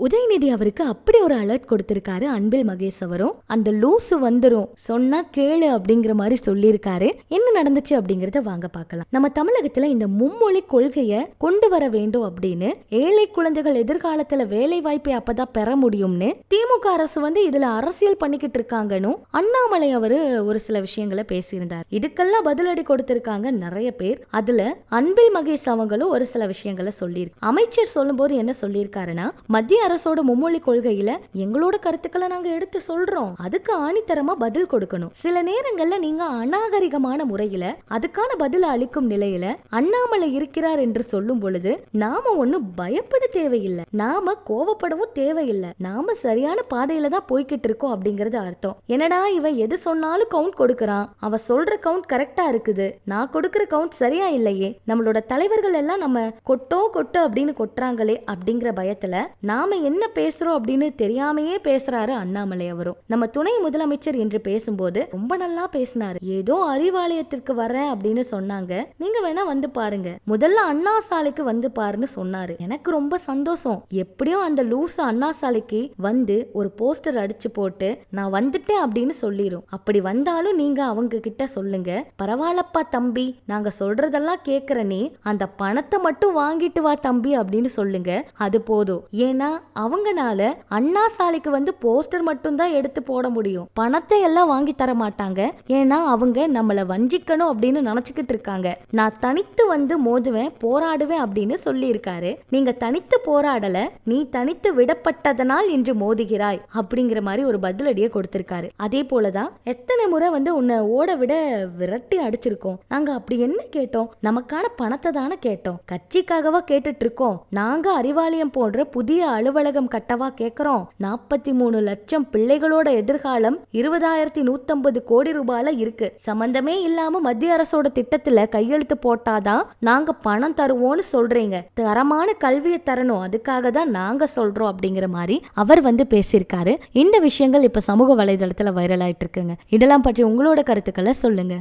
உதயநிதி அவருக்கு அப்படி ஒரு அலர்ட் கொடுத்திருக்காரு அன்பில் மகேஷ் அவரும். அந்த லூசு வந்துரும். சொன்னா கேளு அப்படிங்கிற மாதிரி சொல்லியிருக்காரு. என்ன நடந்துச்சு அப்படிங்கறத வாங்க பார்க்கலாம். நம்ம தமிழகத்துல இந்த மும்மொழி கொள்கைய கொண்டு வர வேண்டும் அப்படின்னு ஏழை குழந்தைகள் எதிர்காலத்துல வேலை வாய்ப்பை அப்பதான் பெற முடியும்னு திமுக அரசு வந்து இதுல அரசியல் பண்ணிக்கிட்டு இருக்காங்கன்னு அண்ணாமலை அவரு ஒரு சில விஷயங்களை பேசியிருந்தார். இதுக்கெல்லாம் பதிலடி கொடுத்திருக்காங்க நிறைய பேர். அதுல அன்பில் மகேஷ் அவங்களும் ஒரு சில விஷயங்களை சொல்லியிருக்கு அமைச்சர் சொல்லும்போது என்ன சொல்லியிருக்காருன்னா மத்திய அரசோட மும்மொழி கொள்கையில எங்களோட கருத்துக்களை நாங்க எடுத்து சொல்றோம். அதுக்கு ஆணித்தரமா பதில் கொடுக்கணும். சில நேரங்கள்ல நீங்க அநாகரிகமான முறையில அதுக்கான பதில் அளிக்கும் நிலையில அண்ணாமலை இருக்கிறார் என்று சொல்லும் பொழுது நாம ஒண்ணும் பயப்பட தேவையில்லை. நாம கோவப்படவும் தேவையில்லை. நாம சரியான பாதையில தான் போய்கிட்டு இருக்கோம் அப்படிங்கறது அர்த்தம். என்னடா இவன் எது சொன்னாலும் கவுண்ட் கொடுக்கறான். அவ சொல்ற கவுண்ட் கரெக்டா இருக்குது. நான் கொடுக்கற கவுண்ட் சரியா இல்லையே. நம்மளோட தலைவர்கள் எல்லாம் நம்ம கொட்டோ கொட்டு அப்படின்னு கொட்டுறாங்களே அப்படிங்கிற பயத்துல நாம என்ன பேசுறோம் அப்படின்னு தெரியாமையே பேசுறாரு அண்ணாமலை அவரும். நம்ம துணை முதலமைச்சர் என்று பேசும்போது ரொம்ப நல்லா பேசினாரு. ஏதோ அறிவாலயத்திற்கு வரேன் அப்படின்னு சொன்னாங்க. நீங்க வேணா வந்து பாருங்க. முதல்ல அண்ணா சாலைக்கு வந்து பாருன்னு சொன்னாரு. எனக்கு ரொம்ப சந்தோஷம். எப்படியும் அந்த லூஸ் அண்ணா சாலைக்கு வந்து ஒரு போஸ்டர் அடிச்சு போட்டு நான் வந்துட்டேன் அப்படின்னு சொல்லிரும். அப்படி வந்தாலும் நீங்க அவங்க கிட்ட சொல்லுங்க. பரவாயில்லப்பா தம்பி நாங்க சொல்றதெல்லாம் கேக்குற நீ அந்த பணத்தை மட்டும் வாங்கிட்டு வா தம்பி அப்படின்னு சொல்லுங்க. அது போதும். ஏன்னா அவங்கனால அண்ணா சாலைக்கு வந்து போஸ்டர் மட்டும் தான் எடுத்து போட முடியும். பணத்தை எல்லாம் வாங்கி தர மாட்டாங்க. ஏன்னா அவங்க நம்மளை வஞ்சிக்கணும் அப்படின்னு நினைச்சுக்கிட்டு இருக்காங்க. நான் தனித்து வந்து மோதுவேன் போராடுவேன் அப்படின்னு சொல்லியிருக்காரு. நீங்க தனித்து போராடல நீ தனித்து விடப்பட்டதனால் இன்று மோதுகிறாய் அப்படிங்கிற மாதிரி ஒரு பதிலடியை கொடுத்திருக்காரு. அதே போலதான் எத்தனை முறை வந்து உன்னை ஓட விட விரட்டி அடிச்சிருக்கோம். நாங்க அப்படி என்ன கேட்டோம்? நமக்கான பணத்தை தானே கேட்டோம். கட்சிக்காகவா கேட்டுட்டு இருக்கோம். நாங்க அறிவாலயம் போன்ற புதிய அலுவலகம் கட்டவா கேக்குறோம். நாற்பத்தி மூணு லட்சம் பிள்ளைகளோட எதிர்காலம் இருபதாயிரத்தி நூத்தம்பது கோடி ரூபாயில இருக்கு. சம்பந்தமே இல்லாம மத்திய அரசோட திட்டத்துல கையெழுத்து போட்டாதான் நாங்க பணம் தருவோம்னு சொல்றீங்க. தரமான கல்வியை தரணும். அதுக்காக தான் நாங்க சொல்றோம் அப்படிங்கிற மாதிரி அவர் வந்து பேசியிருக்காரு. இந்த விஷயங்கள் இப்ப சமூக வலைதளத்துல வைரல் ஆயிட்டு இருக்குங்க. இதெல்லாம் பற்றி உங்களோட கருத்துக்களை சொல்லுங்க.